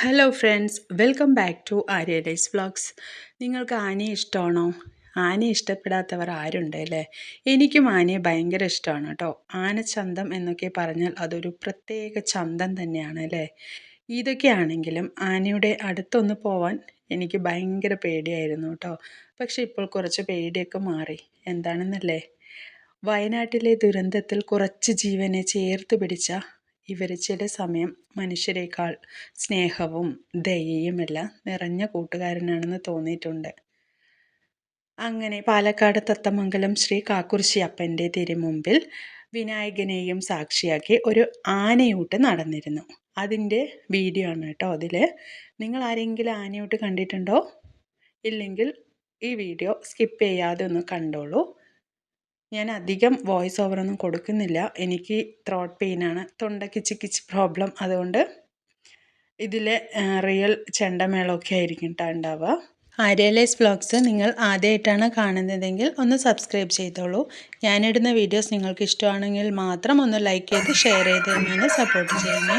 Hello friends welcome back to Arya days vlogs നിങ്ങൾക്ക് ആനയെ ഇഷ്ടമാണോ? ആനയെ ഇഷ്ടപ്പെടാത്തവർ ആരുണ്ട് അല്ലേ? എനിക്കും ആനയെ ഭയങ്കര ഇഷ്ടമാണ് കേട്ടോ. ആനച്ചന്തം എന്നൊക്കെ പറഞ്ഞാൽ അതൊരു പ്രത്യേക ചന്തം തന്നെയാണ് അല്ലേ? ഇതൊക്കെയാണെങ്കിലും ആനയുടെ അടുത്തൊന്ന് പോവാൻ എനിക്ക് ഭയങ്കര പേടിയായിരുന്നു കേട്ടോ. പക്ഷെ ഇപ്പോൾ കുറച്ച് പേടിയൊക്കെ മാറി. എന്താണെന്നല്ലേ? വയനാട്ടിലെ ദുരന്തത്തിൽ കുറച്ച് ജീവനെ ചേർത്ത് പിടിച്ച ഇവർ ചില സമയം മനുഷ്യരെക്കാൾ സ്നേഹവും ദയയുമെല്ലാം നിറഞ്ഞ കൂട്ടുകാരനാണെന്ന് തോന്നിയിട്ടുണ്ട്. അങ്ങനെ പാലക്കാട് തത്തമംഗലം ശ്രീ കാക്കുറിശി അപ്പന്റെ തിരുമുമ്പിൽ വിനായകനെയും സാക്ഷിയാക്കി ഒരു ആനയൂട്ട് നടന്നിരുന്നു. അതിന്റെ വീഡിയോ ആണ് കേട്ടോ അതിൽ നിങ്ങൾ ആരെങ്കിലും ആനയൂട്ട് കണ്ടിട്ടുണ്ടോ? ഇല്ലെങ്കിൽ ഈ വീഡിയോ സ്കിപ്പ് ചെയ്യാതെ ഒന്ന് കണ്ടോളൂ. ഞാൻ അധികം വോയിസ് ഓവറൊന്നും കൊടുക്കുന്നില്ല. എനിക്ക് ത്രോട്ട് പെയിനാണ് തൊണ്ടയ്ക്ക് ചിക്കിച്ച് പ്രോബ്ലം അതുകൊണ്ട് ഇതിലെ റിയൽ ചെണ്ടമേളമൊക്കെ ആയിരിക്കും കേട്ടോ ഉണ്ടാവുക ആര്യലൈസ് വ്ളോഗ്സ് നിങ്ങൾ ആദ്യമായിട്ടാണ് കാണുന്നതെങ്കിൽ ഒന്ന് സബ്സ്ക്രൈബ് ചെയ്തോളൂ. ഞാനിടുന്ന വീഡിയോസ് നിങ്ങൾക്ക് ഇഷ്ടമാണെങ്കിൽ മാത്രം ഒന്ന് ലൈക്ക് ചെയ്ത് ഷെയർ ചെയ്ത് തന്നെ സപ്പോർട്ട് ചെയ്യണേ.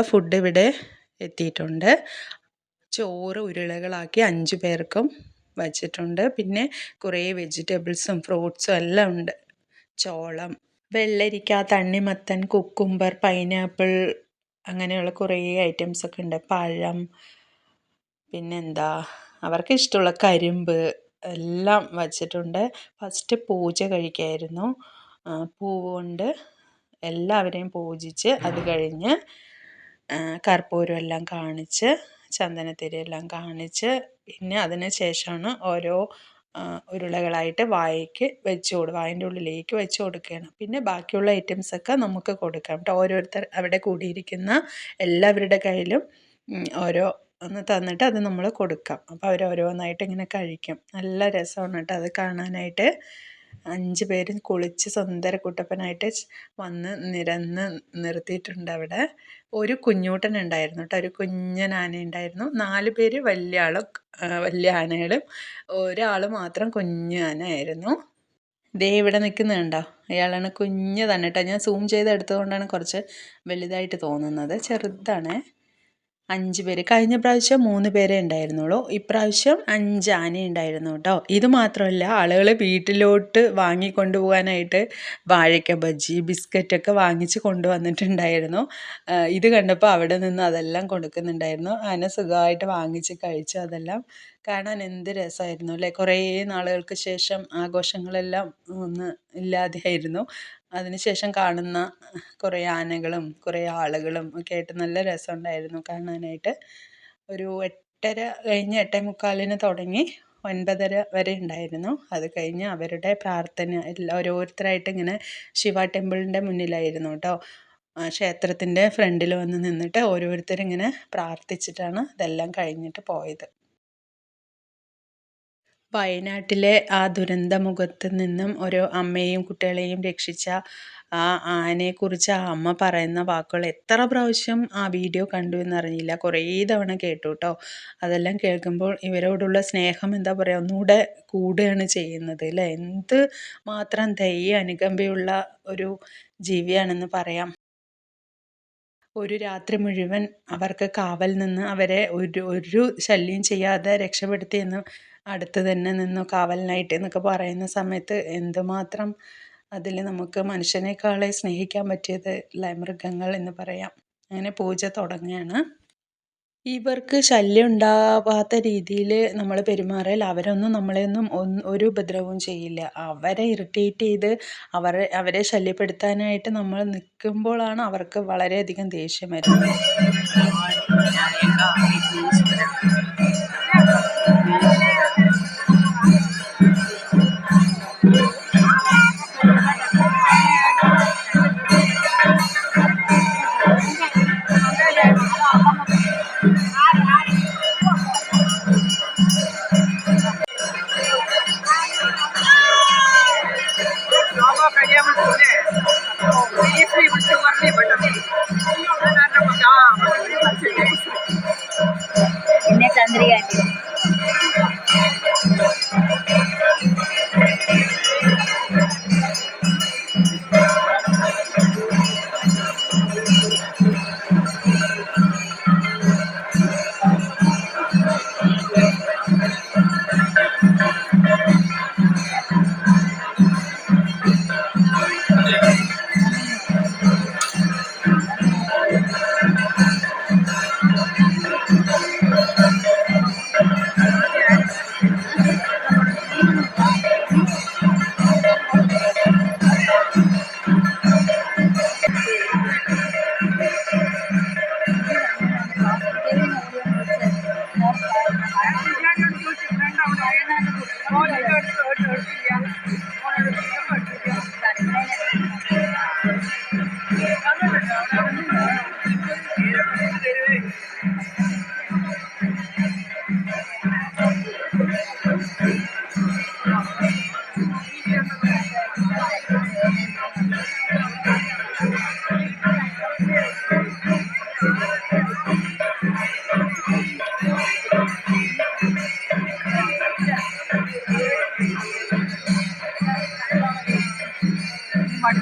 അവർക്കുള്ള ഫുഡ് ഇവിടെ എത്തിയിട്ടുണ്ട്. ചോറ് ഉരുളകളാക്കി അഞ്ച് പേർക്കും വച്ചിട്ടുണ്ട്. പിന്നെ കുറേ വെജിറ്റബിൾസും ഫ്രൂട്ട്സും എല്ലാം ഉണ്ട്. ചോളം വെള്ളരിക്ക തണ്ണിമത്തൻ കുക്കുംബർ പൈനാപ്പിൾ അങ്ങനെയുള്ള കുറേ ഐറ്റംസ് ഒക്കെ ഉണ്ട്. പഴം പിന്നെന്താ അവർക്ക് ഇഷ്ടമുള്ള കരിമ്പ് എല്ലാം വച്ചിട്ടുണ്ട്. ഫസ്റ്റ് പൂജ കഴിക്കായിരുന്നു. പൂവ് കൊണ്ട് എല്ലാവരെയും പൂജിച്ച് അത് കഴിഞ്ഞ് കർപ്പൂരം എല്ലാം കാണിച്ച് ചന്ദനത്തിരി എല്ലാം കാണിച്ച് പിന്നെ അതിന് ശേഷമാണ് ഓരോ ഉരുളകളായിട്ട് വായിക്ക് വെച്ച് കൊടു വായന്റെ ഉള്ളിലേക്ക് വെച്ച് കൊടുക്കുകയാണ്. പിന്നെ ബാക്കിയുള്ള ഐറ്റംസൊക്കെ നമുക്ക് കൊടുക്കാം കേട്ടോ. ഓരോരുത്തർ അവിടെ കൂടിയിരിക്കുന്ന എല്ലാവരുടെ കയ്യിലും ഓരോ ഒന്ന് തന്നിട്ട് അത് നമ്മൾ കൊടുക്കാം. അപ്പോൾ അവർ ഓരോന്നായിട്ട് ഇങ്ങനെ കഴിക്കും. നല്ല രസമാണ് കേട്ടോ അത് കാണാനായിട്ട്. അഞ്ച് പേരും കുളിച്ച് സുന്ദര കുട്ടപ്പനായിട്ട് വന്ന് നിരന്ന് നിർത്തിയിട്ടുണ്ട് അവിടെ. ഒരു കുഞ്ഞൂട്ടൻ ഉണ്ടായിരുന്നു കേട്ടോ. ഒരു കുഞ്ഞൻ ആന ഉണ്ടായിരുന്നു. നാല് പേര് വലിയ ആളും വലിയ ആനകളും. ഒരാൾ മാത്രം കുഞ്ഞു ആനയായിരുന്നു ദേ ഇവിടെ നിൽക്കുന്നുണ്ടോ അയാളാണ് കുഞ്ഞ് തന്നെ കേട്ടോ. ഞാൻ സൂം ചെയ്ത് എടുത്തതുകൊണ്ടാണ് കുറച്ച് വലുതായിട്ട് തോന്നുന്നത്. ചെറുതാണ്. അഞ്ച് പേര്. കഴിഞ്ഞ പ്രാവശ്യം മൂന്ന് പേരെ ഉണ്ടായിരുന്നുള്ളൂ. ഇപ്രാവശ്യം അഞ്ച് ആന ഉണ്ടായിരുന്നു കേട്ടോ. ഇത് മാത്രമല്ല ആളുകൾ വീട്ടിലോട്ട് വാങ്ങിക്കൊണ്ടുപോകാനായിട്ട് വാഴയ്ക്ക ബജ്ജി ബിസ്ക്കറ്റൊക്കെ വാങ്ങിച്ച് കൊണ്ടുവന്നിട്ടുണ്ടായിരുന്നു. ഇത് കണ്ടപ്പോൾ അവിടെ നിന്ന് അതെല്ലാം കൊടുക്കുന്നുണ്ടായിരുന്നു. ആന സുഖമായിട്ട് വാങ്ങിച്ച് കഴിച്ചു അതെല്ലാം. കാണാൻ എന്ത് രസമായിരുന്നു അല്ലേ? കുറേ നാളുകൾക്ക് ശേഷം ആഘോഷങ്ങളെല്ലാം ഒന്ന് ഇല്ലാതെയായിരുന്നു. അതിനുശേഷം കാണുന്ന കുറേ ആനകളും കുറേ ആളുകളും ഒക്കെ ആയിട്ട് നല്ല രസമുണ്ടായിരുന്നു കാണാനായിട്ട്. ഒരു എട്ടര കഴിഞ്ഞ് എട്ടേ മുക്കാലിന് തുടങ്ങി ഒൻപതര വരെ ഉണ്ടായിരുന്നു. അത് കഴിഞ്ഞ് അവരുടെ പ്രാർത്ഥന എല്ലാ ഓരോരുത്തരായിട്ട് ഇങ്ങനെ ശിവ ടെമ്പിളിന്റെ മുന്നിലായിരുന്നു കേട്ടോ. ക്ഷേത്രത്തിന്റെ ഫ്രണ്ടിൽ വന്ന് നിന്നിട്ട് ഓരോരുത്തരിങ്ങനെ പ്രാർത്ഥിച്ചിട്ടാണ് ഇതെല്ലാം കഴിഞ്ഞിട്ട് പോയത്. വയനാട്ടിലെ ആ ദുരന്ത മുഖത്ത് നിന്നും ഒരു അമ്മയെയും കുട്ടികളെയും രക്ഷിച്ച ആ ആനയെക്കുറിച്ച് ആ അമ്മ പറയുന്ന വാക്കുകൾ എത്ര പ്രാവശ്യം ആ വീഡിയോ കണ്ടു എന്നറിഞ്ഞില്ല. കുറേ തവണ കേട്ടു കേട്ടോ അതെല്ലാം കേൾക്കുമ്പോൾ ഇവരോടുള്ള സ്നേഹം എന്താ പറയുക ഒന്നുകൂടെ കൂടുകയാണ് ചെയ്യുന്നത് അല്ലേ? എന്ത് മാത്രം ദയ അനുകമ്പയുള്ള ഒരു ജീവിയാണെന്ന് പറയാം. ഒരു രാത്രി മുഴുവൻ അവർക്ക് കാവൽ നിന്ന് അവരെ ഒരു ഒരു ശല്യം ചെയ്യാതെ രക്ഷപ്പെടുത്തിയെന്ന് അടുത്ത് തന്നെ നിന്നു കാവലിനായിട്ട് എന്നൊക്കെ പറയുന്ന സമയത്ത് എന്തുമാത്രം അതിൽ നമുക്ക് മനുഷ്യനേക്കാളെ സ്നേഹിക്കാൻ പറ്റിയത് മൃഗങ്ങൾ എന്ന് പറയാം. അങ്ങനെ പൂജ തുടങ്ങുകയാണ്. ഇവർക്ക് ശല്യം ഉണ്ടാവാത്ത രീതിയിൽ നമ്മൾ പെരുമാറിയാൽ അവരൊന്നും നമ്മളെയൊന്നും ഒരു ഉപദ്രവവും ചെയ്യില്ല. അവരെ ഇറിറ്റേറ്റ് ചെയ്ത് അവരെ അവരെ ശല്യപ്പെടുത്താനായിട്ട് നമ്മൾ നിൽക്കുമ്പോഴാണ് അവർക്ക് വളരെയധികം ദേഷ്യം വരുന്നത്. പിന്നെ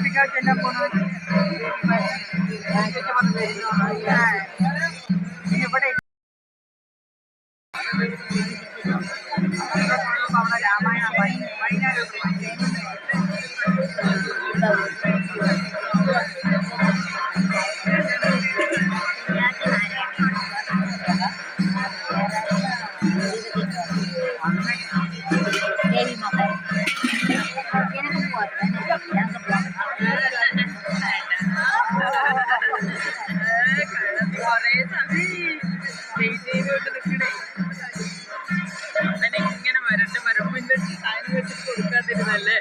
ചന്ദ്രിക ഇവിടെ കൊടുക്കാതിരുന്നല്ലേ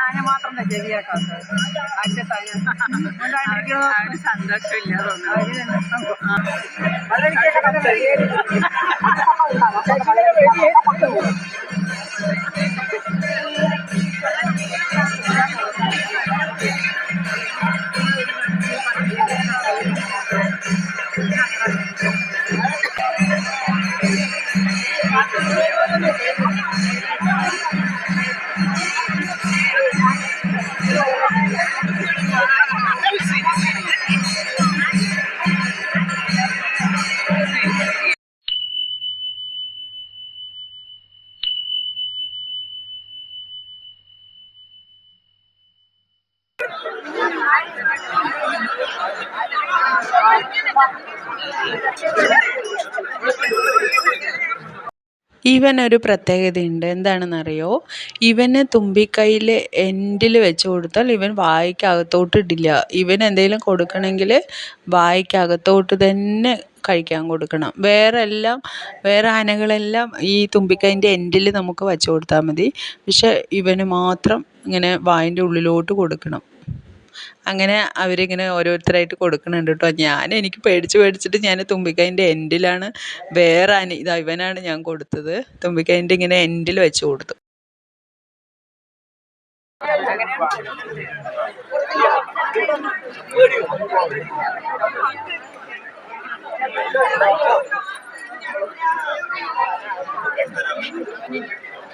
ആന മാത്രം ശരിയാക്കാത്തത് ഒരു സന്തോഷമില്ല തോന്നുന്നു ഇവനൊരു പ്രത്യേകതയുണ്ട്. എന്താണെന്നറിയോ? ഇവന് തുമ്പിക്കൈയിൽ എൻഡിൽ വെച്ച് കൊടുത്താൽ ഇവൻ വായിക്കകത്തോട്ട് ഇടില്ല. ഇവൻ എന്തെങ്കിലും കൊടുക്കണമെങ്കിൽ വായിക്കകത്തോട്ട് തന്നെ കഴിക്കാൻ കൊടുക്കണം. വേറെ എല്ലാം വേറെ ആനകളെല്ലാം ഈ തുമ്പിക്കൈന്റെ എൻഡിൽ നമുക്ക് വച്ച് കൊടുത്താൽ മതി. പക്ഷേ ഇവന് മാത്രം ഇങ്ങനെ വായിന്റെ ഉള്ളിലോട്ട് കൊടുക്കണം. അങ്ങനെ അവരിങ്ങനെ ഓരോരുത്തരായിട്ട് കൊടുക്കുന്നുണ്ട് കേട്ടോ ഞാൻ എനിക്ക് പേടിച്ച് പേടിച്ചിട്ട് ഞാൻ തുമ്പിക്കൈന്റെ എൻഡിലാണ് വേറെ അനി ഇത് ഇവനാണ് ഞാൻ കൊടുത്തത്. തുമ്പിക്കൈന്റെ ഇങ്ങനെ എൻഡിൽ വെച്ച് കൊടുത്തു.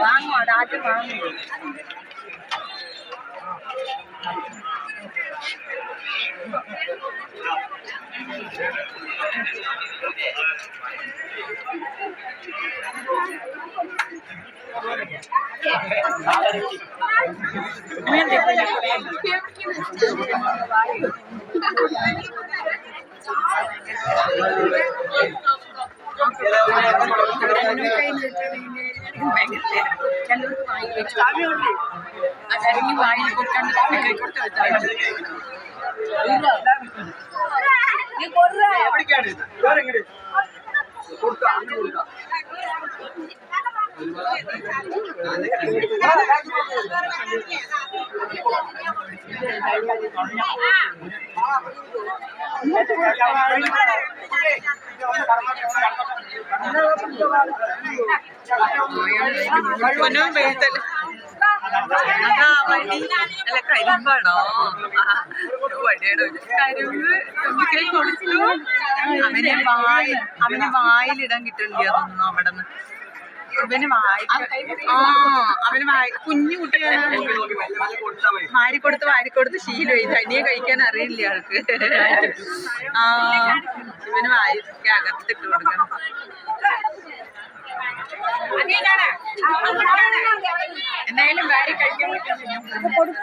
வாங்குவோம் ஆட்டம் வாங்குவோம் மேலே ಕೆಲವರು ಬಾಯಿಗೆ ಹೆಚ್ಚು ತಾವೇ ಹೊಡ್ರಿ ಆದರೆ ನೀವು ಬಾಯಿಗೆ ಕೊಟ್ಕೊಂಡು ತಾವೇ ಕೈ ಕೊಡ್ತೇವೆ ನೀವು ಕೊಡ್ರ ಕೊಡ್ತಾ പൊന്നോ വെയിത്തല്ല അതാ വടി അല്ല കരിമ്പാണോ? വടിയുടെ കരിമ്പ് കൊടുത്തു. അവന് വായിൽ അവന് വായിലിടാൻ കിട്ടണില്ല തോന്നുന്നു അവിടെ നിന്ന് ആ അവന് കുഞ്ഞു കുട്ടിയാണ് വാരിക്കൊടുത്ത് വാരി കൊടുത്ത് ശീലമായി തനിയെ കഴിക്കാൻ അറിയില്ല ആൾക്ക്. ആ ഇവന് വായിക്ക അകത്തിട്ട് കൊടുക്കണം. എന്തായാലും വാരി കഴിക്കാൻ ഒന്ന്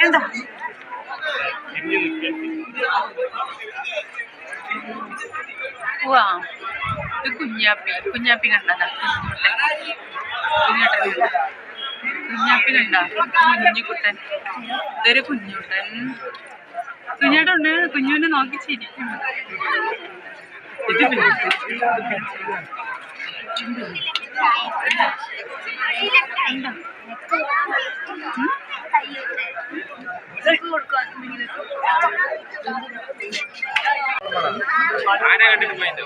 എന്താ വാ ഇത് കുഞ്ഞാപ്പി കുഞ്ഞാപ്പി കണ്ടതാ കുഞ്ഞാപ്പി കണ്ട കുഞ്ഞുകുട്ടൻ ഇതൊരു കുഞ്ഞുട്ടൻ കുഞ്ഞേട്ടുണ്ട് കുഞ്ഞുവിനെ നോക്കി ചിരിക്കും ഇത് ആനെ കണ്ടിട്ട് പോയിട്ടോ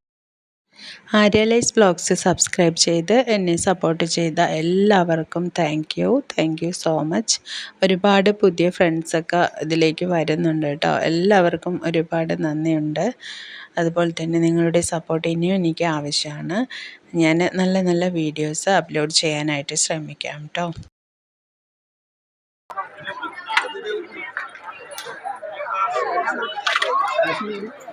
ആര്യലൈസ് ബ്ലോഗ്സ് സബ്സ്ക്രൈബ് ചെയ്ത് എന്നെ സപ്പോർട്ട് ചെയ്ത എല്ലാവർക്കും thank you thank you so much ഒരുപാട് പുതിയ ഫ്രണ്ട്സൊക്കെ ഇതിലേക്ക് വരുന്നുണ്ട് കേട്ടോ. എല്ലാവർക്കും ഒരുപാട് നന്ദിയുണ്ട്. അതുപോലെ തന്നെ നിങ്ങളുടെ സപ്പോർട്ട് ഇനിയും എനിക്ക് ആവശ്യമാണ്. ഞാൻ നല്ല നല്ല വീഡിയോസ് അപ്ലോഡ് ചെയ്യാനായിട്ട് ശ്രമിക്കാം കേട്ടോ. Thank ഫോട്ടോ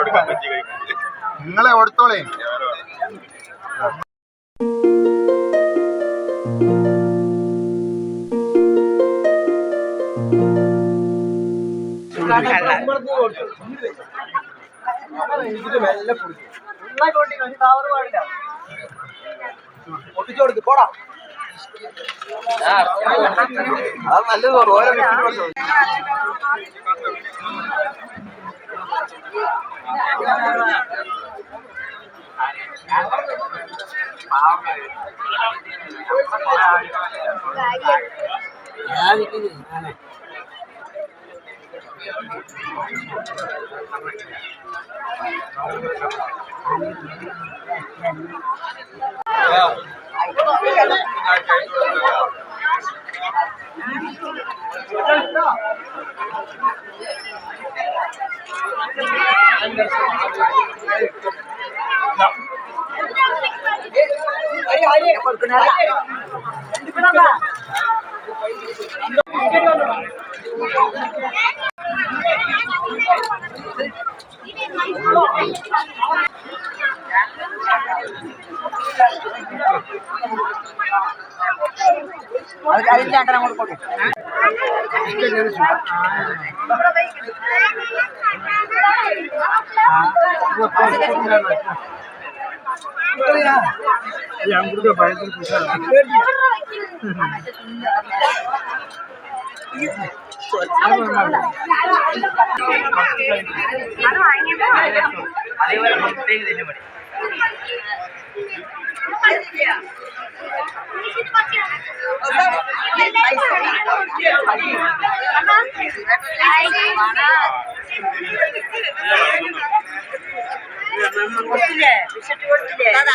എടുക്കാൻ പറ്റി നിങ്ങളെ പൊട്ടിച്ചു കൊടുക്ക് പോടാ അത് നല്ലത് ഓരോ ബിസ്ക്കറ്റ് ఎందుకు അങ്ങനെ അങ്ങോട്ട് കൊടുക്കും അതേപോലെ മുട്ടയും ഇതിന്റെ മതി দাদা